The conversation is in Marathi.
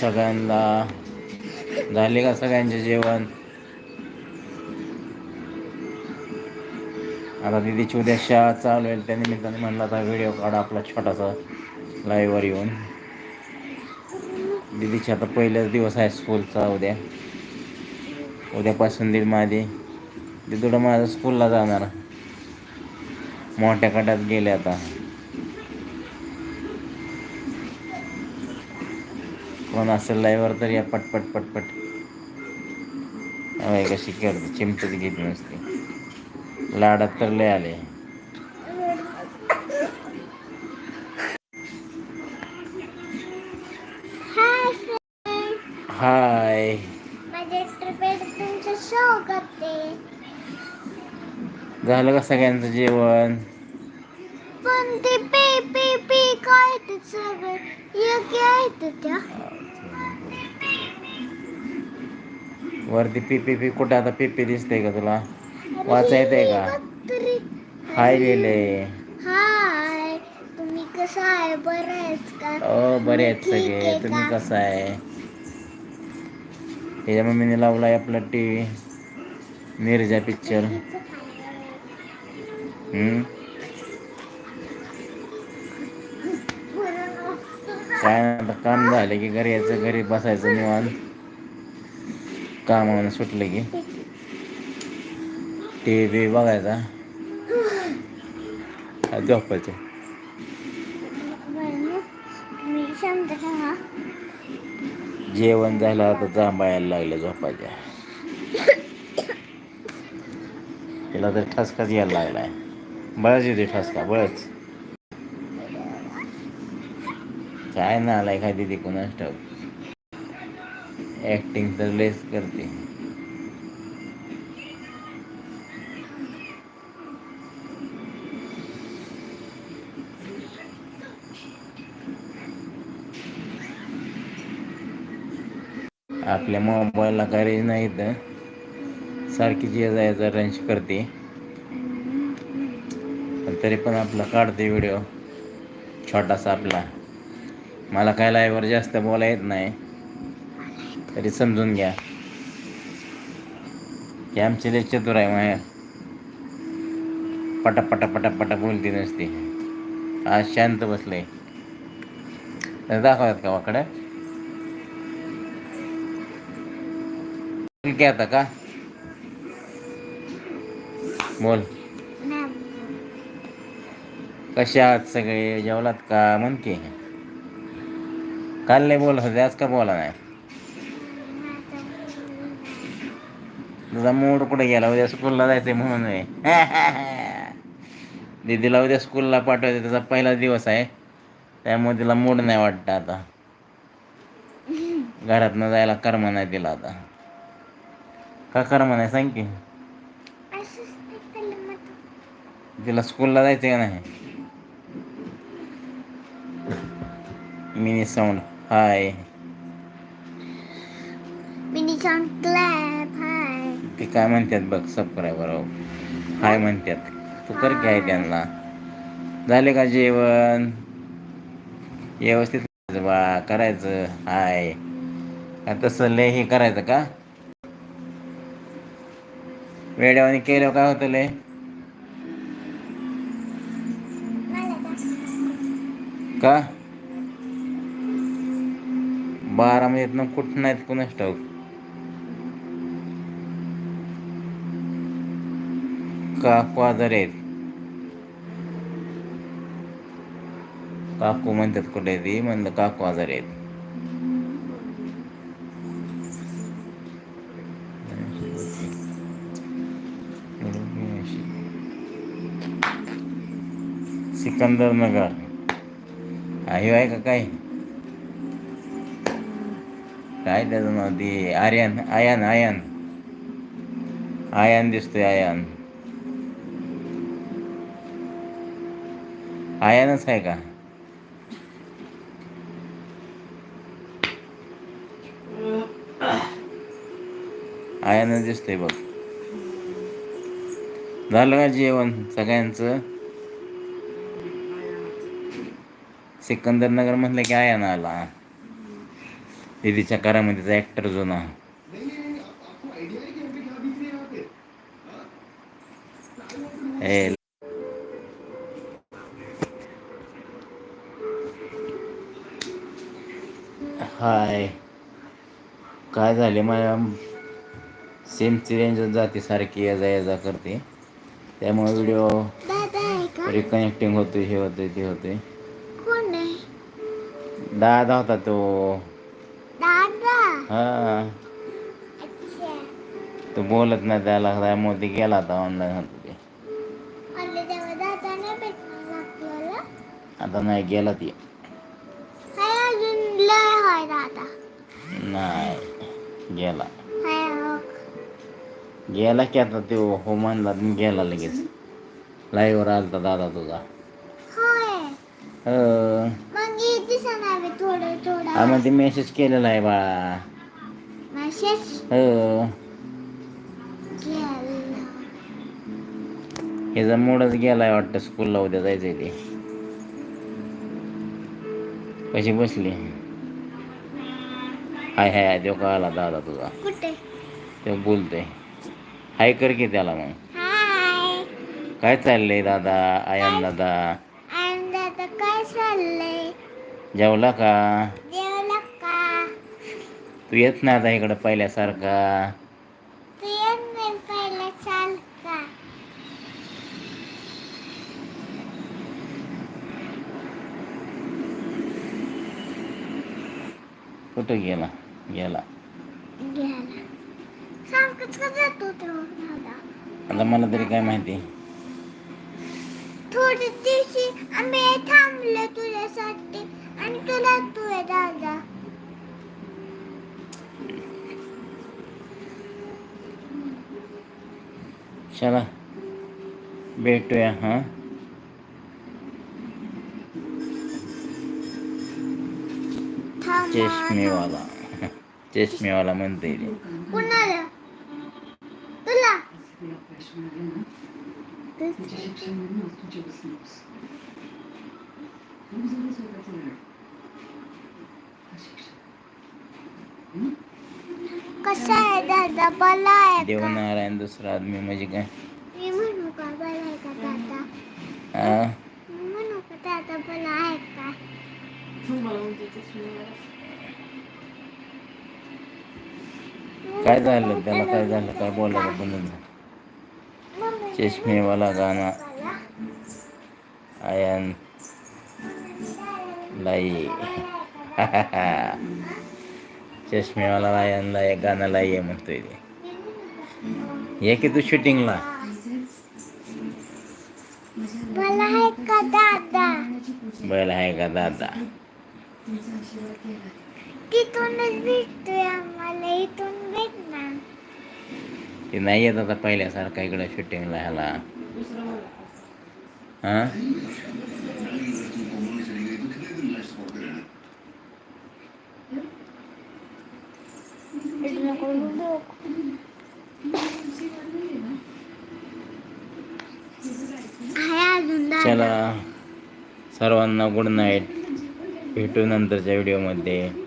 सगळ्यांना झाले का सगळ्यांचे जेवण? आता दिदीची उद्या शाळा चालू आहे. त्या निमित्ताने म्हणला आता व्हिडिओ काढा आपला छोटासा लाईव्हवर येऊन. दिदीची आता पहिलाच दिवस आहे स्कूलचा उद्या. उद्यापासून दीड माझी दिदुडं माझं स्कूलला जाणार. मोठ्या कटात गेले आता. कोण असेल लाईव्हवर तर या पटपट पटपट अय कशी करते चिमटच घेत नसते. लाडात तर लय आले. हाय आहे. झालं का सगळ्यांचं जेवण? पण ते पे पे पे काय ते सगळं? योग्य आहेत त्या. वरती पी पी पी कुठं आता पी पी दिसते का तुला? वाचा येते का? हाय लिहिले हाय. तुम्ही कसं आहे? बरं आहेस का? ओ बरे आहेत सगळे. तुम्ही? कसं आहे? त्याच्या मम्मीने लावलाय आपला टी व्ही. मिर्जा पिक्चर हम्म? काय काम झालं की घरी यायचं घरी बसायचं निवांत. कामावून सुटलं की. टी व्ही बघायचा झोपायचं. जेवण झालं आता जांभायला लागलं झोपायच्या तिला तर ठसकाच यायला लागलाय. बळच येते ठसका बळच. काय ना आलाय काय दिदी कोणाच ठाऊक? ॲक्टिंग तर लेस करते. आपल्या मोबाईलला काय रेंज नाही तर सारखी जे जायचा रेंज करते. तरी पण आपला काढते व्हिडिओ छोटासा आपला. मला काय लाईव्हवर जास्त बोला येत नाही. तरी समजून घ्या. की आमची लय चतुर आहे माया. पटा पटा पटा पटा बोलती नसते. आज शांत बसले. दाखवतात का वाकडं बोल की आता का? बोल. कसे आहात सगळे? जेवलात का? म्हण की. काल नाही बोलत होते आज का बोला नाही? तुझा मूड कुठे गेला? उद्या स्कूलला म्हणून आहे दीदीला उद्या स्कूलला पाठवायचं त्याचा पहिला दिवस आहे. त्यामुळे तिला मूड नाही वाटतं आता. घरातनं जायला कर्म नाही तिला आता. का कर्म नाही? सांग की. तिला स्कूलला जायचं का नाही? Mini sound high mini sound high ते काय म्हणतात बघ सबस्क्रायबर हाय म्हणतात. तू कर आहे त्यांना. झाले का जेवण? व्यवस्थित करायचं बा करायचं. हाय. तसं लय हे करायचं का? वेड्यावानी केल्यावर काय होतं लय? का? बारा महिन्यात कुठं नाहीत कुणाच ठाऊक? काकू आजारी आहेत. काकू म्हणतात कुठे ती म्हणलं काकू आजारी आहेत. सिकंदर नगर. आहे आहे का काय काय त्याचं नाव ते? आर्यन आयान आयान आयान दिसतोय आयान आयानच आहे का? आयानच दिसतंय बघ. झालं का जेवण सगळ्यांचं? सिकंदरनगर म्हटलं की आया ना आला. दीदीच्या घरामध्येचा ॲक्टर जुना. ए हाय. काय झाले माझ्या सेमची रेंज जाते सारखी ये जा ये जा करते त्यामुळे व्हिडिओ रिकनेक्टिंग होतोय हे होतोय ते होतोय. आहे? दादा होता तो. दादा? हा. तो बोलत नाही त्याला त्यामुळे ते गेला आता ऑनलाईन होतो ते. आता नाही गेला ती. हाय दादा नाही गेला. हाय हो. गेला की आता तो हो म्हणला आणि गेला लगेच. लाईव्हवर आलता दादा तुझा. होय. हो मग ये दिसणार आहे थोडं थोडं. हा मग ते मेसेज केलेला आहे बाळा. मेसेज हो. केला ह्याचा मूडच गेलाय वाटतं स्कूलला उद्या जायचंय ते. कशी बसली? हाय हाय हाय, तो का आला दादा तुझा. तो बोलतोय हाय कर की त्याला मग. हाय. काय चाललंय दादा? आयन दादा? काय चाललंय? जेवला का? जेवला का? तू येत नाही आता इकडं पहिल्यासारखा. तू येत नाही कुठं गेला? गेला आता मला तरी काय माहिती? थोड्या दिवशी आम्ही थांबलो तुझ्यासाठी आणि तुला तू दादा. चला भेटूया हां? चष्मेवाला. चष्मेवाला म्हणते ते. कुणाला? तुला? कसा आहे दादा? बला आहे देवनारायण दुसरा आदमी म्हणजे काय? मी म्हणू का बला आहे का दादा? मी म्हणू का दादा बला आहे का? काय झालं? त्याला काय झालं? काय बोलायला बनून चष्मेवाला गाणं. आयन लाई. चष्मेवाला आयनला एक गाणं लाई आहे म्हणतोय ते. ये की तू शूटिंगला? बला आहे का दादा? बैल आहे का दादा? तिथूनच भेटतोय आम्हाला इथून भेटणार ते नाही येत आता पहिल्यासारखा इकडं शूटिंगला ह्याला हां चला सर्वांना गुड नाईट भेटू नंतरच्या व्हिडिओमध्ये